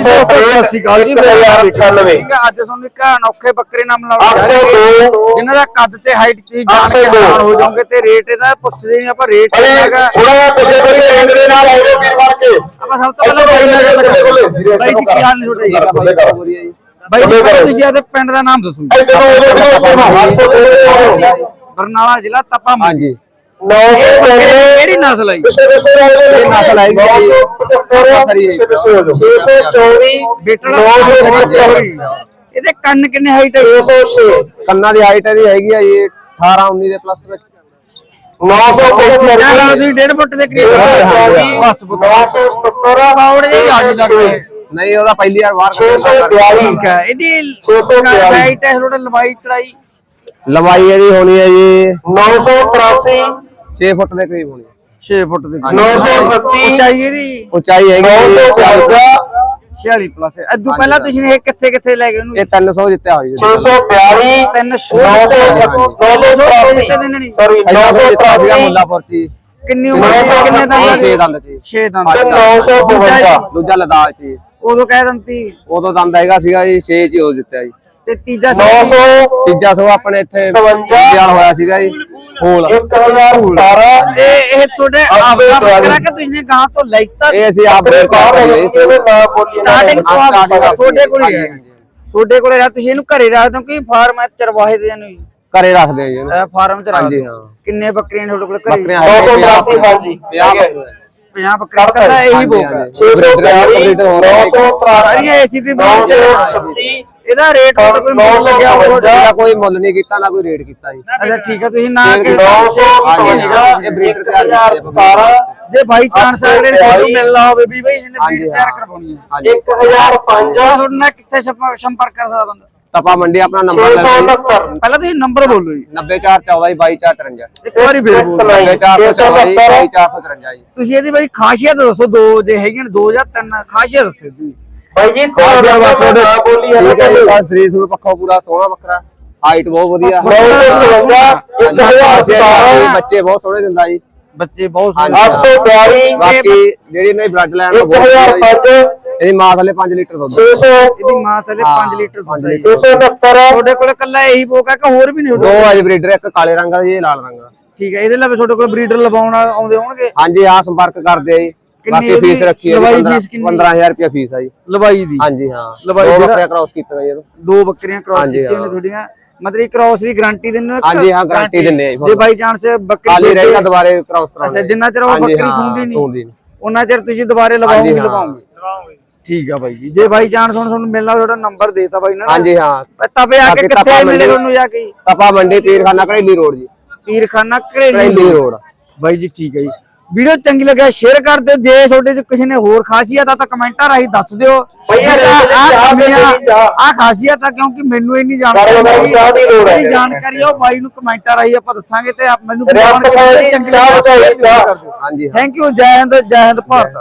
ਜੀ ਦੋਸਤੋ ਸਤਿ ਸ਼੍ਰੀ ਅਕਾਲ ਜੀ ਮੇਰਾ ਨਾਮ ਵਿਕਰਮ ਹੈ ਠੀਕ ਹੈ, ਅੱਜ ਤੁਹਾਨੂੰ ਇੱਕ ਅਨੋਖੇ ਬੱਕਰੇ ਨਾਮ ਨਾਲ ਅੱਠ ਸੌ ਦੋ। ਜਿਨ੍ਹਾਂ ਦਾ ਕੱਦ ਤੇ ਹਾਈਟ ਤੁਸੀਂ ਜਾਣ ਕੇ ਅੱਠ ਸੌ ਦੋ। ਹੈਰਾਨ ਹੋ ਜਾਓਗੇ ਤੇ ਰੇਟ ਇਹਦਾ ਪੁੱਛਦੇ ਨਹੀਂ ਆਪਾਂ ਰੇਟ ਅਰੇ ਹੈਗਾ। ਥੋੜਾ ਜਿਹਾ ਪਿੱਛੇ ਪਿੱਛੇ ਰੇਂਜ ਦੇ ਨਾਲ ਆਓ ਵੀਰ ਮਾਰ ਕੇ। ਆਪਾਂ ਸਭ ਤੋਂ ਪਹਿਲਾਂ ਬਾਈ ਨਾਲ ਜੀ ਕੀ ਹਾਲ ਨੇ ਤੁਹਾਡੇ? ਜੀ ਬਾਈ ਜੀ ਪਹਿਲਾਂ ਤੁਸੀਂ ਆਪਣੇ ਪਿੰਡ ਦਾ ਨਾਮ ਦੱਸੋ। ਬਰਨਾਲਾ ਜ਼ਿਲ੍ਹਾ ਤਪਾ ਮੰਡੀ ਹਾਂਜੀ। ਨੌ ਇਹ ਸੌ ਬੱਕਰੇ ਪੈਂਤੀ ਕਿਹੜੀ ਨਸਲ ਹੈ ਜੀ? ਪਿੱਛੇ ਪਿੱਛੇ ਰਹਿ ਗਏ ਇਹ ਨਸਲ ਆਏਗੀ ਜੀ। ਨੌ ਸੌ ਪਚੱਤਰ ਪਿੱਛੇ ਪਿੱਛੇ ਹੋ ਜਾਓ। ਛੇ ਸੌ ਚੌਵੀ ਬੇਟੜਾ ਨੌ ਸੌ ਸੱਤਰ ਇਹਦੇ ਕੰਨ ਕਿੰਨੇ ਹਾਈਟ ਹੈ ਛੇ ਸੌ ਛੇ। ਕੰਨਾਂ ਦੀ ਹਾਈਟ ਇਹਦੀ ਹੈਗੀ ਆ ਜੀ 18 19 ਦੇ ਪਲੱਸ ਵਿੱਚ। ਨੌ ਸੌ ਜਿਹੜਾ ਪਚੱਤਰ ਤੁਸੀਂ 1.5 ਫੁੱਟ ਦੇ ਕਰੀਬ ਬਸ ਪੁੱਤ ਨੌ ਸੌ ਸੱਤਰ ਪਾਉੜ ਜਿਹੀ ਆ ਜੀ ਲੱਗਦੇ ਨਹੀਂ ਉਹਦਾ ਪਹਿਲੀ ਵਾਰ ਬਾਹਰ ਛੇ ਸੌ ਬਿਆਲੀ। ਠੀਕ ਹੈ ਇਹਦੀ। ਹਾਈਟ ਹੈ ਥੋੜਾ ਲੰਬਾਈ ਚੜਾਈ? ਲੰਬਾਈ ਇਹਦੀ ਹੋਣੀ ਹੈ ਜੀ ਨੌ ਸੌ ਤਰਾਸੀ 6 ਫੁੱਟ ਦੇ ਕਰੀਬ ਹੋਣੀ। 6 ਫੁੱਟ ਦੇ ਸੌ ਬੱਤੀ। ਉਚਾਈ ਇਹਦੀ? ਉਚਾਈ ਹੈਗੀ ਨੌ ਜੀ ਸੌ 46 ਸਤਾਰਾਂ 46 ਪਲੱਸ ਅਦੋਂ ਪਹਿਲਾਂ ਤੁਸੀਂ ਇਹ ਕਿੱਥੇ ਕਿੱਥੇ ਲੈ ਗਏ ਉਹਨੂੰ? ਇਹ 300 ਜਿੱਤਿਆ ਹੋਈ ਛੇ ਜੀ ਸੌ ਬਿਆਲੀ ਤਿੰਨ ਸੌਰੀ ਮੁੱਲਾਪੁਰ ਚ। ਜੀ। ਕਿੰਨੀ ਉਮਰ ਸੀ? ਕਿੰਨੇ ਦੰਦ ਸੀ। ਦੰਦ। ਚ 6 ਤੇ ਦੰਦ ਸੌ ਬਵੰਜਾ ਦੂਜਾ ਲਦਾਖ ਚ। ਜੀ। ਉਦੋਂ ਕਹਿ ਦਿੰਦੀ ਉਦੋਂ ਦੰਦ ਹੈਗਾ ਸੀਗਾ ਜੀ 6 ਚ ਉਹ ਜਿੱਤਿਆ ਜੀ। ਤੇ ਤੀਜਾ ਸੀ ਸੌ ਤੀਜਾ ਸੋ ਆਪਣੇ ਇੱਥੇ ਬਵੰਜਾ। ਵਾਲ ਹੋਇਆ ਸੀਗਾ ਜੀ। ਹੋਲ। ਇੱਕ ਹਜ਼ਾਰ ਸਤਾਰਾਂ ਤੇ ਇਹ ਤੁਹਾਡੇ ਆਪਦਾ ਬੱਕਰਾ ਕਿ ਤੁਸੀਂ ਗਾਂ ਤੋਂ ਲੈਤਾ ਇਹ ਅਸੀਂ ਆਪ ਬੇਰ ਬਾਹਰ ਹੋ ਰਹੇ ਸੀ ਸਟਾਰਟਿੰਗ ਤੋਂ ਆਪ ਤੁਹਾਡੇ ਕੋਲ ਹੀ ਹੈ। ਤੁਹਾਡੇ ਕੋਲ ਹੈ ਤੁਸੀਂ ਇਹਨੂੰ ਘਰੇ ਰੱਖ ਦਿਓ ਕਿ ਫਾਰਮ ਹੈ ਚਰਵਾਹੇ ਦੇ ਨੂੰ ਘਰੇ ਰੱਖਦੇ ਆ ਜੀ ਇਹਨੂੰ। ਇਹ ਫਾਰਮ ਚ ਰੱਖ ਹਾਂਜੀ, ਹਾਂ। ਕਿੰਨੇ ਬੱਕਰੀਆਂ ਤੁਹਾਡੇ ਕੋਲ ਘਰੇ? ਬੱਕਰੀਆਂ ਉਨਾਸੀ ਹਾਂਜੀ। 50 ਬੱਕਰੀਆਂ। ਕੱਲਾ ਇਹੀ ਬੋਕ ਹੈ। ਛੇ ਸੌ ਬਿਆਲੀ ਨੌ ਸੌ ਤਰਾਸੀ ਸਾਰੀਆਂ ਏਸੀ ਦੀ ਛੱਤੀ ਇਹਦਾ ਰੇਟ ਤੁਹਾਡੇ ਕੋਲ ਮੁੱਲ ਲੱਗਿਆ ਹੋਊਗਾ ਇਹਦਾ ਕੋਈ ਮੁੱਲ ਨਹੀਂ ਕੀਤਾ ਨਾ ਕੋਈ ਰੇਟ ਕੀਤਾ ਜੀ। ਅੱਛਾ ਠੀਕ ਹੈ ਤੁਸੀਂ ਨਾ ਕਿ ਨੌ ਸੌ ਹਾਂਜੀ, ਸਤਾਰਾਂ ਇਹ breeder ਤਿਆਰ ਕੀਤੀ ਹੈ। ਸਤਾਰਾਂ ਜੇ ਬਾਈ ਚਾਂਸ ਅਗਲੇ ਤੁਹਾਨੂੰ ਮਿਲਣਾ ਹੋਵੇ ਵੀ ਬਈ ਇਹਨੇ ਹਾਂਜੀ, ਬੀਟ ਤਿਆਰ। ਕਰਵਾਉਣੀ ਹੈ। ਹਾਂਜੀ। ਇੱਕ ਹਜ਼ਾਰ ਪੰਜ। ਤਾਂ ਤੁਹਾਡੇ ਨਾਲ ਕਿੱਥੇ ਸੰਪ- ਸੰਪਰਕ ਕਰ ਸਕਦਾ ਬੰਦਾ? ਤਪਾ ਮੰਡੀ ਆਪਣਾ ਨੰਬਰ ਲੈ ਲਓ ਪਹਿਲਾਂ ਤੁਸੀਂ ਨੰਬਰ ਬੋਲੋ ਜੀ। 90414 22453 ਇੱਕ ਵਾਰੀ ਫੇਰ ਬੋਲੋ। 90414 22453 ਜੀ। ਤੁਸੀਂ ਇਹਦੀ ਬਾਈ ਖਾਸੀਅਤ ਦੱਸੋ ਦੋ ਜੇ ਹੈਗੀਆਂ ਨੇ ਦੋ ਜਾਂ ਤਿੰਨ ਖਾਸੀਅਤ ਦੱਸੋ ਜੀ। ਭਾਈ ਜੀ ਬਸ ਤੁਹਾਡਾ ਨਾ ਬੋਲੀ ਹੈ ਠੀਕ ਹੈ ਜੀ। ਬਸ ਸਰੀਰ ਨੂੰ ਪੱਖੋਂ ਪੂਰਾ ਸੋਹਣਾ ਬੱਕਰਾ ਹਾਈਟ ਬਹੁਤ ਵਧੀਆ। ਬੱਚੇ ਬਹੁਤ ਸੋਹਣੇ ਦਿੰਦਾ ਜੀ। ਬੱਚੇ ਬਹੁਤ। ਸੋਹਣੇ ਬਾਕੀ ਜਿਹੜੀ ਇਹਨਾਂ ਦੀ ਬਲੱਡ ਲਾਈਨ ਪੰਜ। ਇਹਦੀ ਮਾਂ ਥੱਲੇ 5 ਲੀਟਰ ਦੁੱਧ। ਇਹਦੀ ਮਾਂ ਥੱਲੇ 5 ਲੀਟਰ ਦੁੱਧ ਹੈ ਜੀ। ਛੇ ਸੌ ਉਨੱਤਰ ਤੁਹਾਡੇ ਕੋਲ ਕੱਲਾ ਇਹੀ ਬੋਕ ਹੈ ਕਿ ਹੋਰ ਵੀ ਨੇ ਦੋ ਤੁਹਾਡੇ? ਅੱਜ ਬਰੀਡਰ ਇੱਕ ਕਾਲੇ ਰੰਗ ਦਾ ਜੀ ਇਹ ਲਾਲ ਰੰਗ ਦਾ। ਠੀਕ ਹੈ ਇਹਦੇ ਲਈ ਤੁਹਾਡੇ ਕੋਲ ਬਰੀਡਰ ਲਵਾਉਣ ਆਉਂਦੇ ਹੋਣਗੇ? ਹਾਂਜੀ ਆ ਸੰਪਰਕ ਕਰਦੇ ਆ ਜੀ। ਬਾਕੀ ਫੀਸ ਰੱਖੀ ਹੈ ਲਵਾਈ ਜੀ ਫੀਸ ਕਿੰਨੀ? 15000 ਰੁਪਏ ਫੀਸ ਆ ਜੀ। ਲਵਾਈ ਦੀ? ਹਾਂਜੀ ਹਾਂ। ਲਵਾਈ ਦੋ ਬੱਕਰੀਆਂ ਕ੍ਰਾਸ ਕੀਤਾ ਜੀ ਦੋ ਬੱਕਰੀਆਂ ਕ੍ਰਾਸ ਕੀਤੀਆਂ ਨੇ। ਤੁਹਾਡੀਆਂ। ਮਤਲਬ ਕ੍ਰਾਸ ਦੀ ਗਾਰੰਟੀ ਦਿੰਦੇ ਹੋ ਹਾਂਜੀ ਹਾਂ ਗਾਰੰਟੀ ਦਿੰਨੇ ਆ ਜੀ ਜੇ ਬਾਈ ਚਾਂਸ ਬੱਕਰੀ ਖਾਲੀ ਰਹੇਗਾ ਦੁਬਾਰੇ ਕ੍ਰਾਸ ਅੱਛਾ ਕਰਾਉਣਾ ਜਿੰਨਾ ਚਿਰ ਉਹ ਬੱਕਰੀ ਸੁੰਦੀ ਨਹੀਂ। ਸੂੰਦੀ ਨਹੀਂ। ਉਹਨਾਂ ਚਿਰ ਤੁਸੀਂ ਦੁਬਾਰੇ ਲਵਾਓਗੇ ਹਾਂ। ਲਵਾਓਗੇ? ਠੀਕ ਆ ਬਾਈ ਜੀ। ਜੇ ਬਾਈ ਚਾਂਸ ਹੁਣ ਤੁਹਾਨੂੰ ਮਿਲਣਾ ਤੁਹਾਡਾ ਨੰਬਰ ਦੇਤਾ ਬਾਈ ਨੇ। ਹਾਂਜੀ ਹਾਂ। ਤਵੇ ਆ ਕੇ ਕਿੱਥੇ ਤਪਾ ਮਿਲੇ ਤੁਹਾਨੂੰ ਜਾ ਕੇ? ਤਪਾ ਮੰਡੀ ਪੀਰਖਾਨਾ ਘੜੇਲੀ ਰੋਡ ਜੀ। ਪੀਰਖਾਨਾ ਘਰੇਲੀ ਰੋਡ। ਬਾਈ ਜੀ ਠੀਕ ਹੈ ਜੀ। ਵੀਡੀਓ ਚੰਗੀ ਲੱਗਿਆ ਸ਼ੇਅਰ ਕਰ ਦਿਓ। ਜੇ ਤੁਹਾਡੇ ਚ ਕਿਸੇ ਨੇ ਹੋਰ ਖਾਸੀਅਤ ਆ ਤਾਂ ਕਮੈਂਟਾਂ ਰਾਹੀਂ ਦੱਸ ਦਿਓ। ਆ ਖਾਸੀਅਤ ਆ ਕਿਉਂਕਿ ਮੈਨੂੰ ਇੰਨੀ ਜਾਣਕਾਰੀ ਚਾਹ ਦੀ ਲੋੜ ਹੈ। ਜਿਹੜੀ ਜਾਣਕਾਰੀ ਆ ਉਹ ਬਾਈ ਨੂੰ ਕਮੈਂਟਾਂ ਰਾਹੀਂ ਆਪਾਂ ਦੱਸਾਂਗੇ ਤੇ ਮੈਨੂੰ ਚੰਗੀ ਲੱਗਿਆ। ਕਰ ਦਿਓ। ਹਾਂਜੀ ਹਾਂ। ਥੈਂਕ ਯੂ ਜੈ ਹਿੰਦ ਜੈ ਹਿੰਦ ਭਾਰਤ।